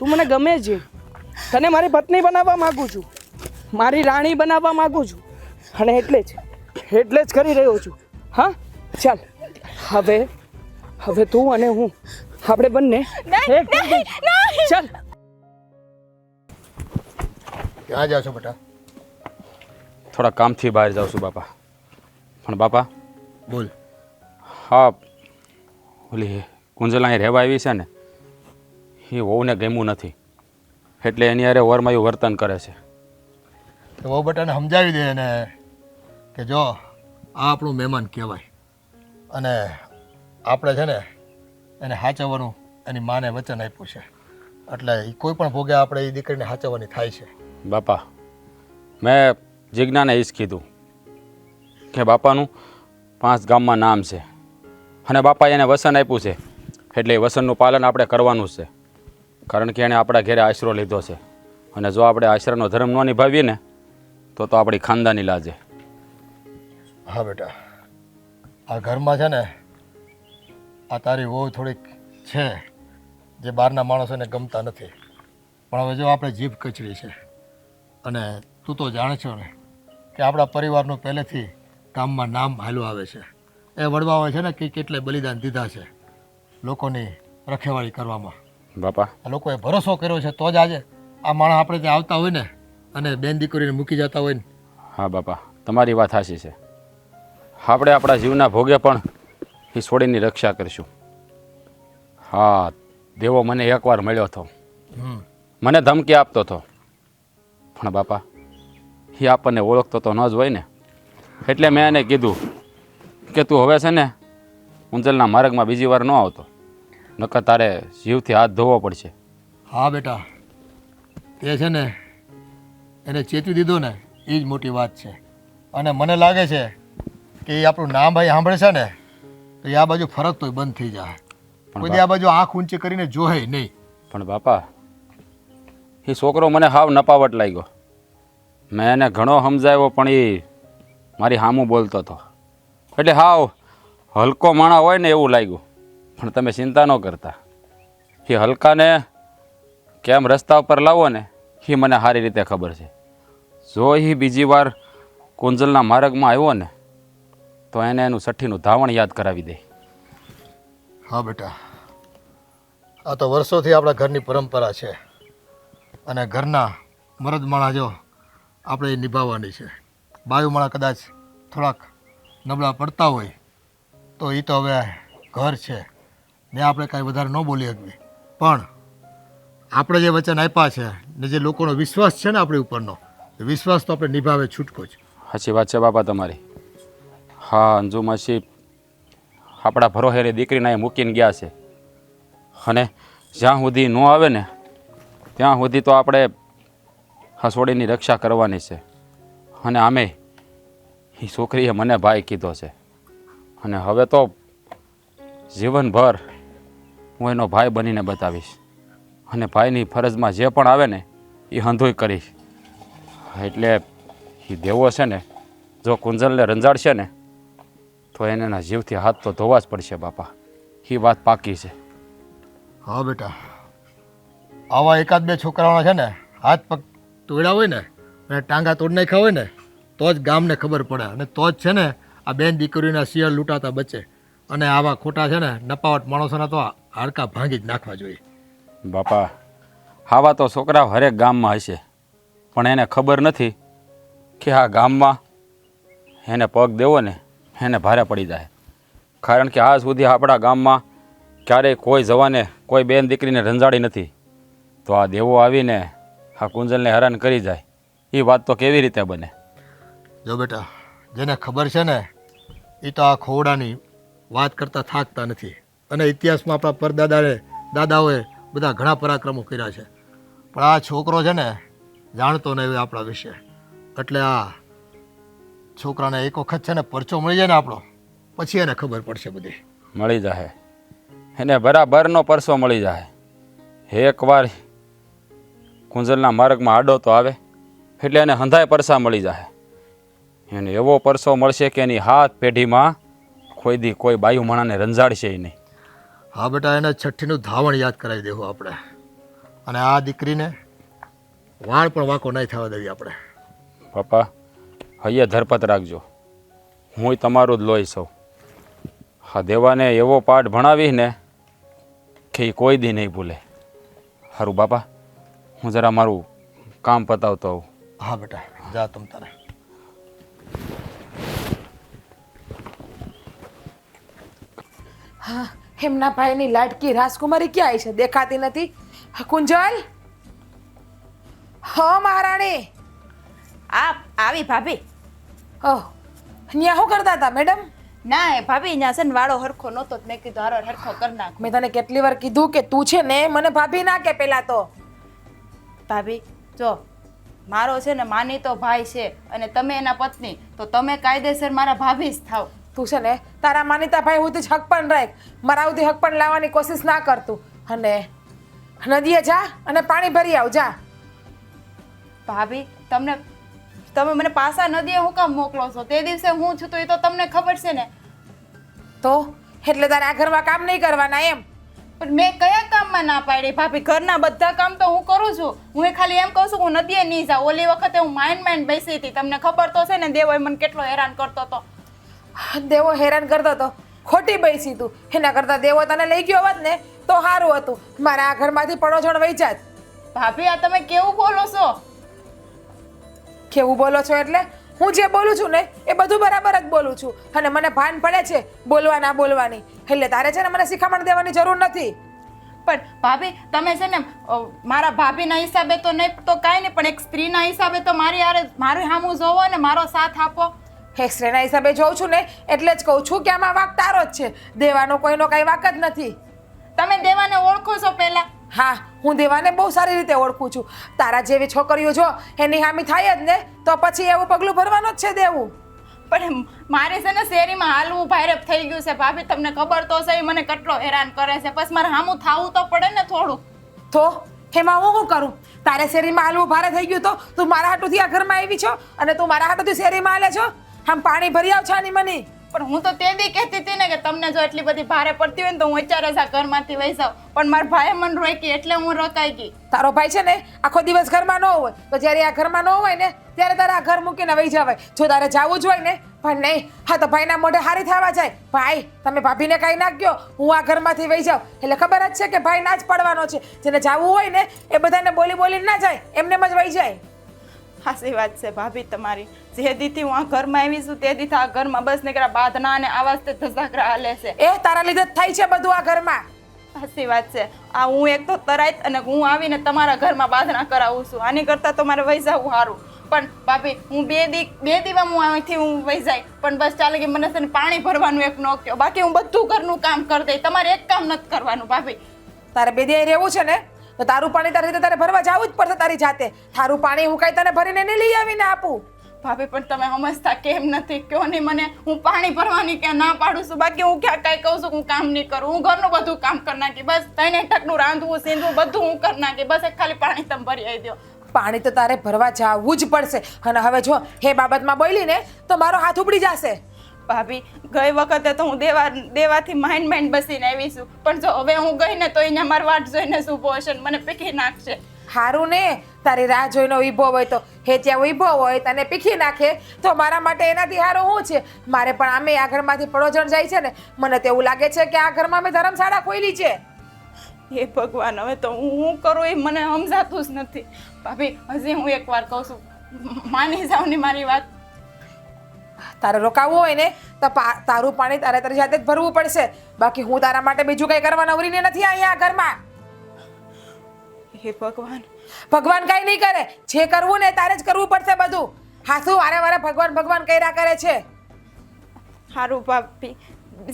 તું મને ગમે છે. તને મારી પત્ની બનાવવા માગું છું. મારી રાણી બનાવવા માગું છું. અને એટલે જ એટલે જ કરી રહ્યો છું. હા? ચાલ. હવે હવે તું અને હું આપણે બંને. ચાલ. ક્યાં જાવ છો બેટા? થોડા કામથી બહાર જાઉં છું બાપા. પણ બાપા? બોલ. હા ઓલી કુંજલ અહીં રહેવા આવી છે ને? એ વહુને ગમ્યું નથી. એટલે એની અરે વરમાયું વર્તન કરે છે. તો બટાને બેટાને સમજાવી દે એને કે જો આ આપણું મહેમાન કહેવાય. અને આપણે છે ને એને સાચવવાનું એની માને વચન આપ્યું છે. એટલે એ કોઈ પણ ભોગે આપણે એ દીકરીને સાચવવાની થાય છે. બાપા મેં જિજ્ઞાને એ જ કીધું કે બાપાનું પાંચ ગામમાં નામ છે. અને બાપાએ એને વસન આપ્યું છે. એટલે એ વસનનું પાલન આપણે કરવાનું જ છે. કારણ કે એણે આપણા ઘેરે આશરો લીધો છે. અને જો આપણે આશરાનો ધર્મ ન નિભાવીએ ને, તો તો આપણી ખાનદાની લાજે. હા બેટા. આ ઘરમાં છે ને, આ તારી વહુ થોડીક છે, જે બહારના માણસોને ગમતા નથી. પણ હવે જો આપણે જીભ કચરી છે, અને તું તો જાણે છો ને કે આપણા પરિવારનું પહેલેથી ગામમાં નામ હાલું આવે છે. એ વડવાઓએ છે ને કે કેટલે બલિદાન દીધા છે લોકોની રખેવાળી કરવામાં. બાપા. લોકોએ ભરોસો કર્યો છે તો જ આજે આ માણસ આપણે ત્યાં આવતા હોય ને અને બેન દીકરીને મૂકી જતા હોય ને. હા બાપા તમારી વાત સાચી છે. આપણે આપણા જીવના ભોગે પણ એ છોડીની રક્ષા કરીશું. હા દેવો મને એકવાર મળ્યો હતો. મને ધમકી આપતો હતો. પણ બાપા એ આપણને ઓળખતો તો ન જ હોય ને. એટલે મેં એને કીધું કે તું હવે છે ને ઉંજલના માર્ગમાં બીજી વાર ન આવતો. નકર તારે જીવથી હાથ ધોવો પડશે. હા બેટા. તે છે ને એને ચેતવી દીધો ને એ જ મોટી વાત છે. અને મને લાગે છે કે એ આપણું નામ ભાઈ સાંભળે છે ને તો એ આ બાજુ ફરક તોય બંધ થઈ જાય. પણ કોઈ આ બાજુ આંખ ઊંચી કરીને જોહે નહીં. પણ બાપા એ છોકરો મને હાવ નપાવટ લાગ્યો. મેં એને ઘણો સમજાવ્યો પણ એ મારી હામું બોલતો હતો. એટલે હાવ હલકો માણા હોય ને એવું લાગ્યું. પણ તમે ચિંતા ન કરતા. એ હલકાને કેમ રસ્તા ઉપર લાવો ને, એ મને સારી રીતે ખબર છે. જો એ બીજી વાર કુંજલના માર્ગમાં આવ્યો ને, તો એને એનું સઠ્ઠીનું ધાવણ યાદ કરાવી દે. હા બેટા. આ તો વર્ષોથી આપણા ઘરની પરંપરા છે. અને ઘરના મરદ માણા જો આપણે નિભાવવાની છે. બાયુમાળા કદાચ થોડાક નબળા પડતા હોય, તો એ તો હવે ઘર છે. ને આપણે કાંઈ વધારે ન બોલી શકીએ. પણ આપણે જે વચન આપ્યા છે ને જે લોકોનો વિશ્વાસ છે ને આપણી ઉપરનો વિશ્વાસ તો આપણે નિભાવે છૂટકો જ. સાચી વાત છે બાપા તમારી. હા અંજુ માસી આપણા ભરોહેરી દીકરીને એ મૂકીને ગયા છે, અને જ્યાં સુધી ન આવે ને, ત્યાં સુધી તો આપણે હસોડીની રક્ષા કરવાની છે. અને આમે એ છોકરીએ મને ભાઈ કીધો છે. અને હવે તો જીવનભર હું એનો ભાઈ બનીને બતાવીશ. અને ભાઈની ફરજમાં જે પણ આવે ને, એ હંધોઈ કરીશ. એટલે એ દેવો છે ને, જો કુંજલને રંજાડશે ને, તો એને એના જીવથી હાથ તો ધોવા જ પડશે બાપા. એ વાત પાકી છે. હા બેટા. આવા એકાદ બે છોકરાઓના છે ને, હાથ પગ તોડ્યા હોય ને, અને ટાંગા તોડી નાખ્યા હોય ને, તો જ ગામને ખબર પડે. અને તો જ છે ને, આ બેન દીકરીના શિયાળ લૂંટાતા બચે. અને આવા ખોટા છે ને નપાવટ માણસોના તો હાડકા ભાંગી જ નાખવા જોઈએ. બાપા આવા તો છોકરા હરેક ગામમાં હશે પણ એને ખબર નથી કે આ ગામમાં એને પગ દેવો ને એને ભારે પડી જાય. કારણ કે આજ સુધી આપણા ગામમાં ક્યારેય કોઈ જવાને કોઈ બેન દીકરીને રંજાડી નથી. તો આ દેવો આવીને આ કુંજલને હેરાન કરી જાય. એ વાત તો કેવી રીતે બને? જો બેટા જેને ખબર છે ને એ તો આ ખોવડાની વાત કરતાં થાકતા નથી. અને ઇતિહાસમાં આપણા પરદાદાએ, દાદાઓએ બધા ઘણા પરાક્રમો કર્યા છે. પણ આ છોકરો છે ને, જાણતો નહીં આપણા વિશે. એટલે આ છોકરાને એક વખત છે ને પરચો મળી જાય ને આપણો, પછી એને ખબર પડશે બધી. મળી જાય એને બરાબરનો પરસો મળી જાય એકવાર કુંજલના માર્ગમાં આડો તો આવે, એટલે એને હંધાય પરસા મળી જાય એને એવો પરસો મળશે કે એની હાથ પેઢીમાં કોઈ દી કોઈ બાયુ માણાને રંજાડશે નહીં. હા બેટા એને છઠ્ઠીનું ધાવણ યાદ કરાવી દેવું આપણે. અને આ દીકરીને વાળ પણ વાંકો નહીં થવા દેવી આપણે. પપ્પા હૈયે ધરપત રાખજો. હું તમારું જ લોહી સૌ. હા દેવાને એવો પાઠ ભણાવીને કે એ કોઈ દી નહીં ભૂલે. સારું બાપા હું જરા મારું કામ પતાવતો આવું. હા બેટા જા તમ તારે. હા એમના ભાઈની લાડકી રાજકુમારી ક્યાં આવી છે? દેખાતી નથી. કુંજલ? હા મહારાણી. આ આવી ભાભી. ઓહ અહીંયા શું કરતા હતા મેડમ? ના એ ભાભી ત્યાં છે ને વાળો હરખો નહોતો તો મેં કીધું હારો હરખો કરી નાખ. મેં તને કેટલી વાર કીધું કે તું છે ને મને ભાભી ના કે પેલા તો. ભાભી જો મારો છે ને માનીતો ભાઈ છે અને તમે એના પત્ની તો તમે કાયદેસર મારા ભાભી જ થાવ. તું છે ને તારા માનીતા ભાઈ સુધી હક પણ રાખ. મારા સુધી હક પણ લાવવાની કોશિશ ના કરતું અને નદીએ જા અને પાણી ભરી આવ જા. ભાભી તમને તમે મને પાસા નદીએ હું કામ મોકલો છો? તે દિવસે હું છું તો એ તો તમને ખબર છે ને. તો? એટલે તારે આ ઘરમાં કામ નહીં કરવાના એમ? પણ મેં કયા કામમાં ના પાડી? ભાભી ઘરના બધા કામ તો હું કરું છું. હું એ ખાલી એમ કહું છું હું નદીએ નહીં જાઉં. ઓલી વખતે હું માઇન્ડ માઇન્ડ બેસી હતી. તમને ખબર તો છે ને દેવોએ મને કેટલો હેરાન કરતો હતો. દેવો હેરાન કરતો હતો. ખોટી બેસી તું. એના કરતા દેવો તને લઈ ગયો હોત ને તો સારું હતું. મારા આ ઘરમાંથી પડોજણ વહી જાત. ભાભી આ તમે કેવું બોલો છો? કેવું બોલો છો એટલે? હું જે બોલું છું ને એ બધું બરાબર જ બોલું છું. અને મને ભાન પડે છે બોલવા ના બોલવાની. એટલે તારે છે ને મને શિખામણ દેવાની જરૂર નથી. પણ ભાભી તમે છે ને મારા ભાભીના હિસાબે તો નહીં તો કાંઈ નહીં પણ એક સ્ત્રીના હિસાબે તો મારી આરે મારું સામું જોવો ને મારો સાથ આપો. એક્સરેના હિસાબે જોઉં છું ને એટલે જ કહું છું કે આમાં વાક તારો જ છે. દેવાનો કોઈનો કાંઈ વાક જ નથી. તમે દેવાને ઓળખો છો પહેલા? હા હું દેવાને બહુ સારી રીતે ઓળખું છું. તારા જેવી છોકરીઓ જો એની હામી થાય જ ને તો પછી એવું પગલું ભરવાનું જ છે દેવું. પણ મારે છે ને શેરીમાં હાલવું ભાઈરપ થઈ ગયું છે. ભાભી તમને ખબર તો છે મને કેટલો હેરાન કરે છે. પછી મારે હામું થાવું તો પડે ને થોડું. તો એમાં હું શું કરું? તારે શેરીમાં હાલવું ભારે થઈ ગયું તો તું મારા હાટુથી આ ઘરમાં આવી છો? અને તું મારા હાટુથી શેરીમાં હાલે છો? આમ પાણી ભરી આવ છાની મની. પણ હું તો તે દી કહેતી હતી ને કે તમને જો એટલી બધી ભારે પડતી હોય ને તો હું અત્યારે જ આ ઘરમાંથી વહી જાઉં. પણ મારા ભાઈએ મને રોકી એટલે હું રોકાઈ ગઈ. તારો ભાઈ છે ને આખો દિવસ ઘરમાં ન હોય. તો જ્યારે આ ઘરમાં ન હોય ને ત્યારે તારે આ ઘર મૂકીને વહી જવાય. જો તારે જવું જ હોય ને પણ નહીં. હા તો ભાઈના મોઢે હારી થવા જાય. ભાઈ તમે ભાભીને કાંઈ નાખ્યો હું આ ઘરમાંથી વહી જાઉં. એટલે ખબર જ છે કે ભાઈ ના જ પડવાનો છે. જેને જાવું હોય ને એ બધાને બોલી બોલીને ના જાય. એમને જ વહી જાય. સાચી વાત છે ભાભી તમારી. જે દીથી હું આ ઘરમાં આવી છું તે દીથી આ ઘરમાં બસ નીકળ્યા. બાધના અને આવાજ તે ધસાકરા હાલે છે. એ તારા લીધે જ થાય છે બધું આ ઘરમાં. સાચી વાત છે. આ હું એક તો તરાઈત અને હું આવીને તમારા ઘરમાં બાંધણા કરાવું છું. આની કરતાં તો મારે વહી જવું સારું પણ ભાભી હું બે દી બે દીવા હું અહીંથી હું વહી જાય. પણ બસ ચાલે કે મને છે પાણી ભરવાનું એક નોક્યો બાકી હું બધું ઘરનું કામ કરી દઈ તમારે એક કામ નથી કરવાનું ભાભી. તારે બે દી રહેવું છે ને? તો તારું પાણી તારી રીતે તારે ભરવા જવું જ પડશે તારી જાતે. તારું પાણી હું કઈ તને ભરીને નહીં લઈ આવીને આપું. ભાભી પણ તમે સમજતા કેમ નથી? કયો નહીં મને? હું પાણી ભરવાની ક્યાં ના પાડું છું? બાકી હું ક્યાં કાંઈ કહું છું હું કામ નહીં કરું? હું ઘરનું બધું કામ કરી નાખી. બસ તને ટકનું રાંધવું સીંધવું બધું હું કરી નાખી. બસ એક ખાલી પાણી તમે ભરી આવી દો પાણી તો તારે ભરવા જવું જ પડશે. અને હવે જો હે બાબતમાં બોલી ને તો મારો હાથ ઉપડી જશે. ભાભી ગઈ વખતે તો હું દેવા દેવાથી માઇન્ડ માઇન્ડ બસીને આવી છું. પણ જો હવે હું ગઈ ને તો અહીંયા મારી વાટ જોઈને શું હશે મને પીખી નાખશે. હારું ને. તારી રાહ જોઈને ઊભો હોય તો. હે ત્યાં ઊભો હોય તને પીખી નાખે. તો મારા માટે એનાથી હારો શું છે? મારે પણ આમે આ ઘરમાંથી પડોજણ જાય છે ને. મને તો એવું લાગે છે કે આ ઘરમાં મેં ધર્મશાળા ખોલી છે. હે ભગવાન હવે તો હું શું કરું એ મને સમજાતું જ નથી. ભાભી હજી હું એકવાર કહું છું. માની જાઉં ને મારી વાત. તારે રોકાવવું હોય ને તો તારું પાણી તારે તારી જાતે જ ભરવું પડશે. બાકી હું તારા માટે બીજું કંઈ કરવા નવરીને નથી અહીંયા ઘરમાં. હે ભગવાન. ભગવાન કાંઈ નહીં કરે. જે કરવું ને તારે જ કરવું પડશે બધું. હાથું વારે વારે ભગવાન ભગવાન કર્યા કરે છે? સારું ભાભી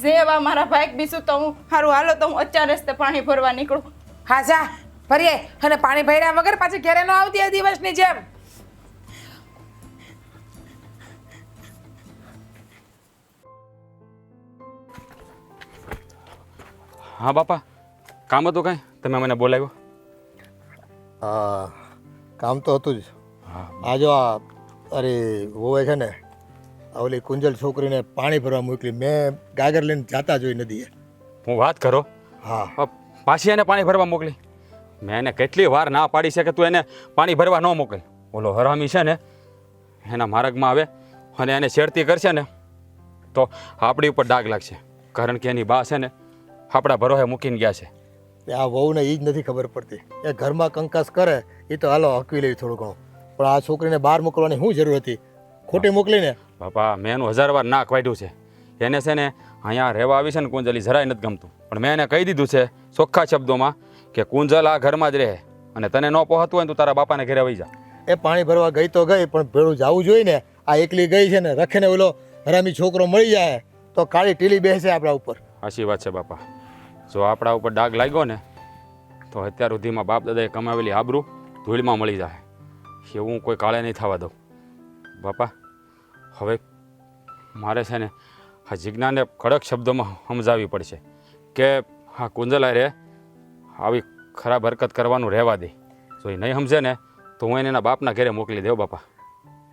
જે એવા મારા ભાઈ બીજું તો હું સારું હાલો તો હું અત્યારે રસ્તે પાણી ભરવા નીકળું. હા જા ભરીએ. અને પાણી ભર્યા વગર પાછી ઘરે ન આવતી એ દિવસની જેમ. હા બાપા. કામ હતું કાંઈ? તમે મને બોલાવ્યો? હા કામ તો હતું જ. હા. આ જો આ અરે વોવે છે ને આ ઓલી કુંજલ છોકરીને પાણી ભરવા મોકલી. મેં ગાગર લઈને જાતા જોઈ નદીએ. હું વાત કરો? હા. પાછી એને પાણી ભરવા મોકલી. મેં એને કેટલી વાર ના પાડી છે કે તું એને પાણી ભરવા ન મોકલ. ઓલો હરામી છે ને એના માર્ગમાં આવે અને એને છેડતી કરશે ને તો આપણી ઉપર ડાઘ લાગશે. કારણ કે એની બા છે ને આપણા ભરોહે મૂકીને ગયા છે. એ આ વહુને એ જ નથી ખબર પડતી. એ ઘરમાં કંકાસ કરે એ તો હાલો હકવી લેવી થોડું ઘણું. પણ આ છોકરીને બહાર મોકલવાની શું જરૂર હતી? ખોટી મોકલીને? બાપા મેં એનું હજાર વાર નાક વાઢ્યું છે. એને છે ને અહીંયા રહેવા આવી છે ને કુંજલી જરાય નથી ગમતું. પણ મેં એને કહી દીધું છે ચોખ્ખા શબ્દોમાં કે કુંજલ આ ઘરમાં જ રહે અને તને ન પહોંચતું હોય તો તું તારા બાપાને ઘરે વહી જા. એ પાણી ભરવા ગઈ તો ગઈ પણ ભેળું જવું જોઈએ ને. આ એકલી ગઈ છે ને રખીને ઓલો હરામી છોકરો મળી જાય તો કાળી ટીલી બેસે આપણા ઉપર. સાચી વાત છે બાપા. જો આપણા ઉપર ડાઘ લાગ્યો ને, તો અત્યાર સુધીમાં બાપ દાદાએ કમાવેલી આબરૂ ધૂળમાં મળી જાય. એવું કોઈ કાળે નહીં થવા દઉં. બાપા, હવે મારે છે ને આ જિજ્ઞાને કડક શબ્દોમાં સમજાવવી પડશે કે હા કુંજલા રે, આવી ખરાબ હરકત કરવાનું રહેવા દે. જો એ નહીં સમજે ને, તો હું એને એના બાપના ઘરે મોકલી દેવ બાપા.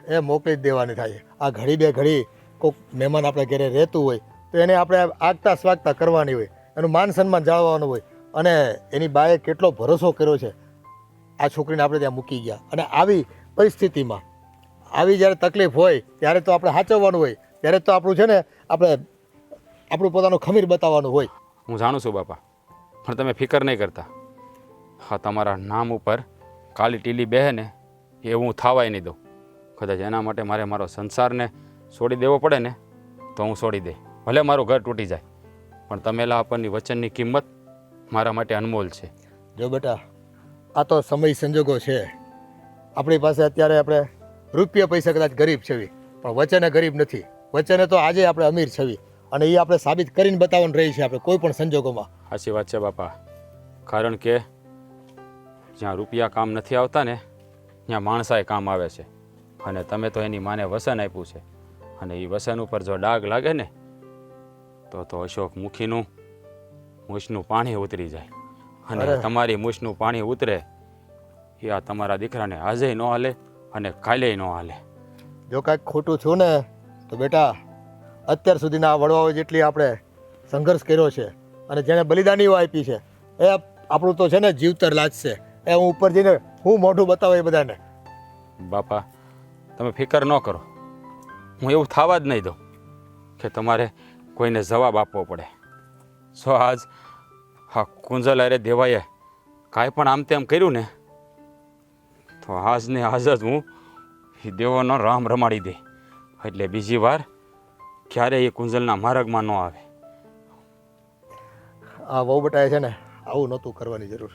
એ મોકલી જ દેવાની થાય. આ ઘડી બે ઘડી કોઈક મહેમાન આપણે ઘરે રહેતું હોય, તો એને આપણે આગતા સ્વાગતા કરવાની હોય. એનું માન સન્માન જાળવવાનું હોય. અને એની બાએ કેટલો ભરોસો કર્યો છે, આ છોકરીને આપણે ત્યાં મૂકી ગયા. અને આવી પરિસ્થિતિમાં, આવી જ્યારે તકલીફ હોય, ત્યારે તો આપણે સાચવવાનું હોય. ત્યારે તો આપણું છે ને, આપણે આપણું પોતાનું ખમીર બતાવવાનું હોય. હું જાણું છું બાપા, પણ તમે ફિકર નહીં કરતા. હા, તમારા નામ ઉપર કાલી ટીલી બેહે ને એ હું થાવાય નહીં દઉં. કદાચ એના માટે મારે મારો સંસારને છોડી દેવો પડે ને, તો હું છોડી દે. ભલે મારું ઘર તૂટી જાય. પણ તમેલા આપણની વચનની કિંમત મારા માટે અનમોલ છે. જો બેટા આ તો સમય સંજોગો છે. આપણી પાસે અત્યારે આપણે રૂપિયા પૈસા કદાચ ગરીબ છવી પણ વચને ગરીબ નથી. વચને તો આજે આપણે અમીર છવી અને એ આપણે સાબિત કરીને બતાવવાનું રહી છે આપણે કોઈ પણ સંજોગોમાં. સાચી વાત છે બાપા. કારણ કે જ્યાં રૂપિયા કામ નથી આવતા ને ત્યાં માણસાએ કામ આવે છે. અને તમે તો એની માને વસન આપ્યું છે. અને એ વસન ઉપર જો ડાઘ લાગે ને તો તો અશોક મુખીનું મૂછનું પાણી ઉતરી જાય. અને તમારી મૂછનું પાણી ઉતરે એ આ તમારા દીકરાને આજે ન હાલે અને કાલે ન હાલે. જો કાંઈક ખોટું છું ને તો બેટા અત્યાર સુધીના આ વડવાઓ જેટલી આપણે સંઘર્ષ કર્યો છે અને જેણે બલિદાનીઓ આપી છે એ આપણું તો છે ને જીવતર લાજશે એ હું ઉપર જઈને હું મોઢું બતાવું એ બધાને. બાપા તમે ફિકર ન કરો. હું એવું થવા જ નહીં દઉં કે તમારે કોઈને જવાબ આપવો પડે. સો આજ હા કુંજલ અરે દેવાએ કાંઈ પણ આમ તેમ કર્યું ને તો આજ ને આજ જ હું એ દેવોનો રામ રમાડી દે. એટલે બીજી વાર ક્યારેય એ કુંજલના માર્ગમાં ન આવે. આ વહુ બટાએ છે ને આવું નહોતું કરવાની જરૂર.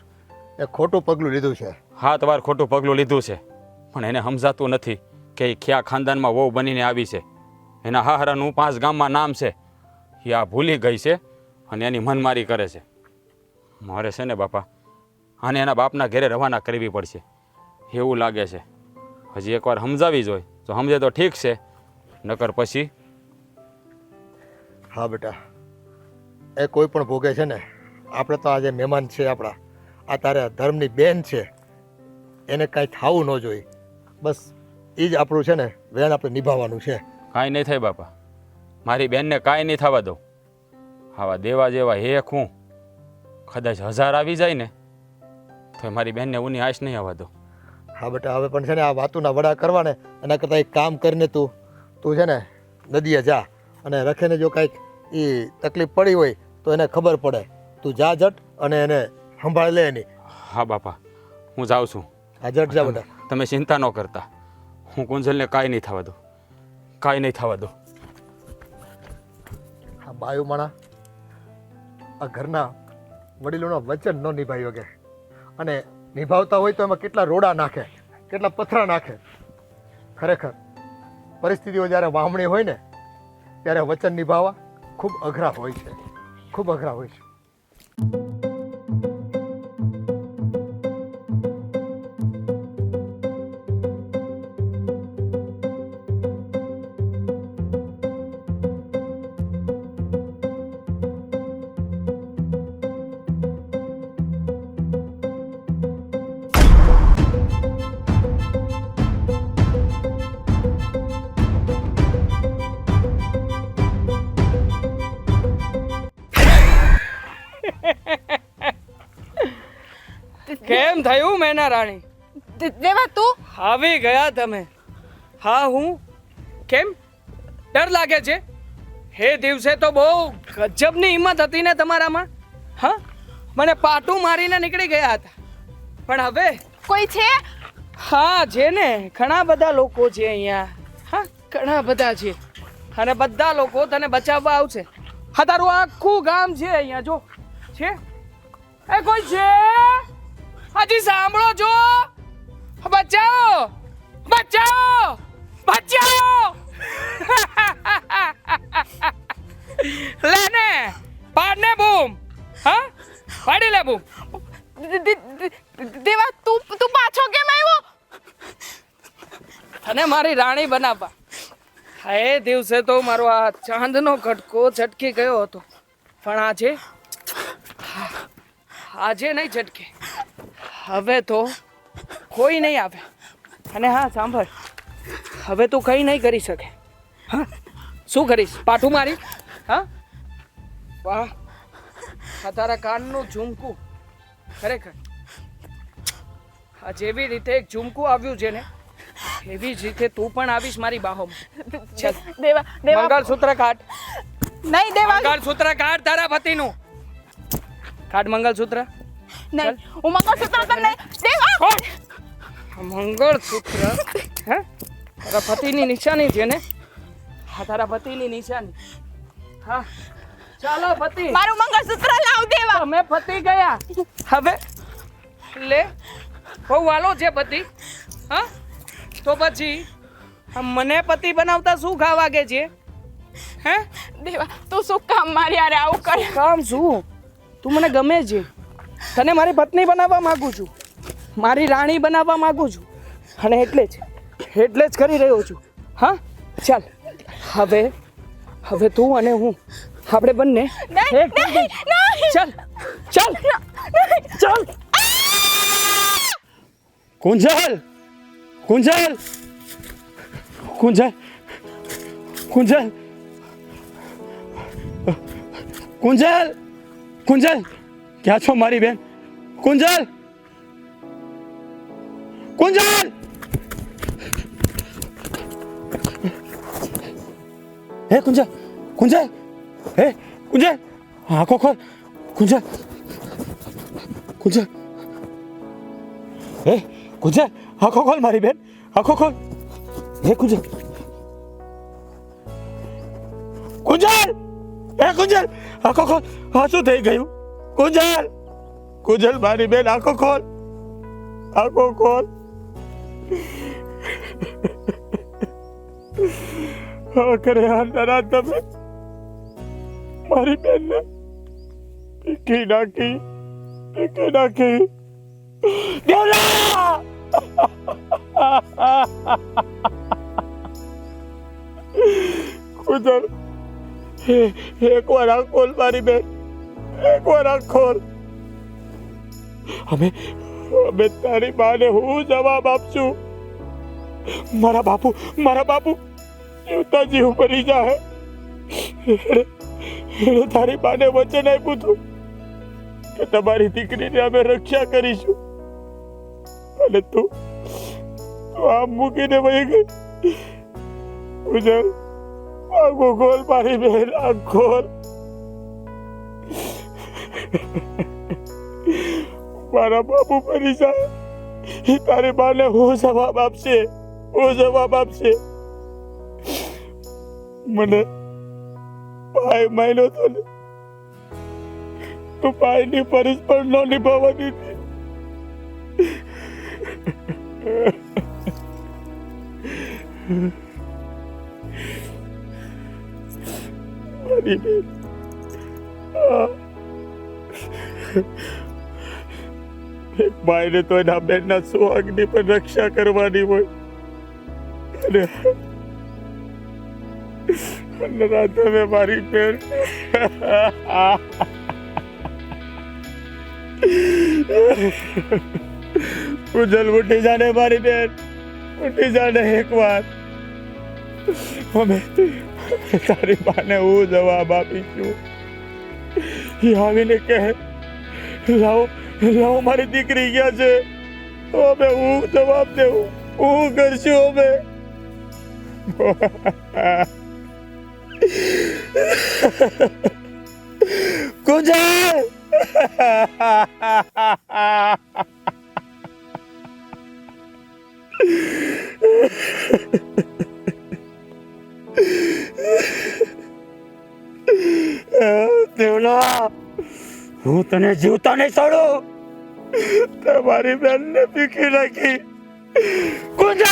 એ ખોટું પગલું લીધું છે. હા તમારે ખોટું પગલું લીધું છે. પણ એને સમજાતું નથી કે એ ખ્યા ખાનદાનમાં વહુ બનીને આવી છે. એના હાહરાનું પાંચ ગામમાં નામ છે. એ આ ભૂલી ગઈ છે અને એની મનમારી કરે છે. મારે છે ને બાપા આને એના બાપના ઘરે રવાના કરવી પડશે. એવું લાગે છે. હજી એકવાર સમજાવી જોઈએ તો સમજે તો ઠીક છે. નકર પછી હા બેટા એ કોઈ પણ ભોગે છે ને આપણે તો આજે મહેમાન છે આપણા. આ તારે ધર્મની બેન છે. એને કાંઈ થવું ન જોઈએ. બસ એ જ આપણું છે ને વેણ આપણે નિભાવવાનું છે. કાંઈ નહીં થાય બાપા. મારી બેનને કાંઈ નહીં થવા દઉં. આવા દેવા જેવા હેક હું. કદાચ હજાર આવી જાય ને તો મારી બેનને ઉની આશ નહીં આવવા દઉં. હા બેટા હવે પણ છે ને આ વાતુના વડા કરવા ને એના કરતાં એક કામ કરીને તું તું છે ને નદીએ જા અને રખેને જો કાંઈક એ તકલીફ પડી હોય તો એને ખબર પડે. તું જા જટ અને એને સંભાળી લે એની. હા બાપા હું જાઉં છું. હા જટ જા બેટા. તમે ચિંતા ન કરતા. હું કુંજલને કાંઈ નહીં થવા દઉં. કાંઈ નહીં થવા દઉં. આ બાયુ માણા આ ઘરના વડીલોનો વચન ન નિભાવ્યો કે અને નિભાવતા હોય તો એમાં કેટલા રોડા નાખે, કેટલા પથરા નાખે. ખરેખર, પરિસ્થિતિઓ જ્યારે વામણી હોય ને, ત્યારે વચન નિભાવવા ખૂબ અઘરા હોય છે. ખૂબ અઘરા હોય છે. કેમ થયું મેના રાણી? દેવા તું. આવી ગયા તમે. હા હું? કેમ? ડર લાગે છે? હે દિવસે તો બહુ ગજબની હિંમત હતી ને તમારામાં? હા? મને પાટું મારીને નીકળી ગયા હતા. પણ હવે? કોઈ છે? હા છે ને. ઘણા બધા લોકો છે અહીંયા. હા ઘણા બધા છે. અને બધા લોકો તને બચાવવા આવશે. હા તારું આખું ગામ છે અહીંયા જો. છે? એ કોઈ છે? હજી સાંભળો છો બચાવો. બચાવો. બચાવો. લે ને પાડ ને બૂમ. હા? પાડી લે બૂમ. દેવા તું તું પાછો કેમ આવ્યો? તને મારી રાણી બનાવવા. હા એ દિવસે તો મારો આ ચાંદનો કટકો છટકી ગયો હતો. પણ આજે આજે નહીં છટકે. હવે તો કોઈ નહીં આવે અને હા સાંભળ. હવે તું કંઈ નહીં કરી શકે. હા? શું કરીશ? પાઠું મારી? હા? વાહ. આ તારા કાનનું ઝુમકું. ખરેખર. આ જેવી રીતે એક ઝુમકું આવ્યું છે ને એવી જ રીતે તું પણ આવીશ મારી બાહોમાં. ચાલ. દેવા દેવા. મંગળસૂત્ર કાઢ. નહીં દેવા. મંગળસૂત્ર કાઢ તારા પતિનું. કાઢ મંગળસૂત્ર. નહીં. હું મંગળસૂત્ર તને નહીં દેવા મંગળસૂત્ર હે? તારા પતિની નિશાની છે ને? હા તારા પતિની નિશાની. હા. ચાલો પતિ. મારું મંગળસૂત્ર લાવ દેવા. અમે પતિ ગયા. હવે? લે. બહુ વાલો છે પતિ. હા? તો પછી મને પતિ બનાવતા શું ખા વાગે છે? હે? દેવા તું શું કામ મારી આરે આવું કરે? કામ શું? તું મને ગમે છે. તને મારી પત્ની બનાવવા માગું છું. મારી રાણી બનાવવા માગું છું. અને એટલે જ એટલે જ કરી રહ્યો છું. હા? ચાલ. હવે હવે તું અને હું આપણે બંને ચાલ ચાલ. ચાલ. કુંજલ! કુંજલ! કુંજલ! કુંજલ! કુંજલ! કુંજલ! ક્યાં છો મારી બેન કુંજલ કુંજલ હે કુંજલ કુંજલ હે કુંજલ આંખો ખોલ કુંજલ કુંજલ હે કુંજલ આંખો ખોલ મારી બેન આંખો ખોલ હે કુંજલ કુંજલ હે કુંજલ આંખો ખોલ આ શું થઈ ગયું કુંજલ કુંજલ મારી બેન આંખો ખોલ આંખો ખોલ આખરે હાલના તમે મારી બેનને પીકી નાખી પીકી નાખી દેવલા કુદર એક વાર આ ખોલ મારી બેન એક વાર આ ખોલ અમે અમે તારી માને હું જવાબ આપશું મારા બાપુ મારા બાપુ જીવતા જીવ મરી જાય એણે એણે તારી માને વચન આપ્યું હતું કે તમારી દીકરીને અમે રક્ષા કરીશું અને તું તું આમ મૂકીને વહી ગઈ ઉજર આખો ગોલ મારી બેન આ ગોલ મારા બાપુ મરી જાય એ તારી બાને હું જવાબ આપશે, હું જવાબ આપશે મને ભાઈ માયલો તો ને તું ભાઈની ફરજ પણ ન નિભાવવાની મારી બેન. એક ભાઈને તો એના બેનના સુહાગની પણ રક્ષા કરવાની હોય. અને રાધવે મારી બેન. ઉજલ ઉઠી મારી બેન. ઉઠી જાને એકવાર. અમે તારી પાને હું જવાબ આપીશું એ આવીને કહે લાવો લાવો મારી દીકરી ગયા છે. અમે હું જવાબ દેવું. હું કરશું અમે. કુંજલ દેવલા હું તને જીવતા નહીં છોડું તમારી બેનને પીકી નાખી કુંજલ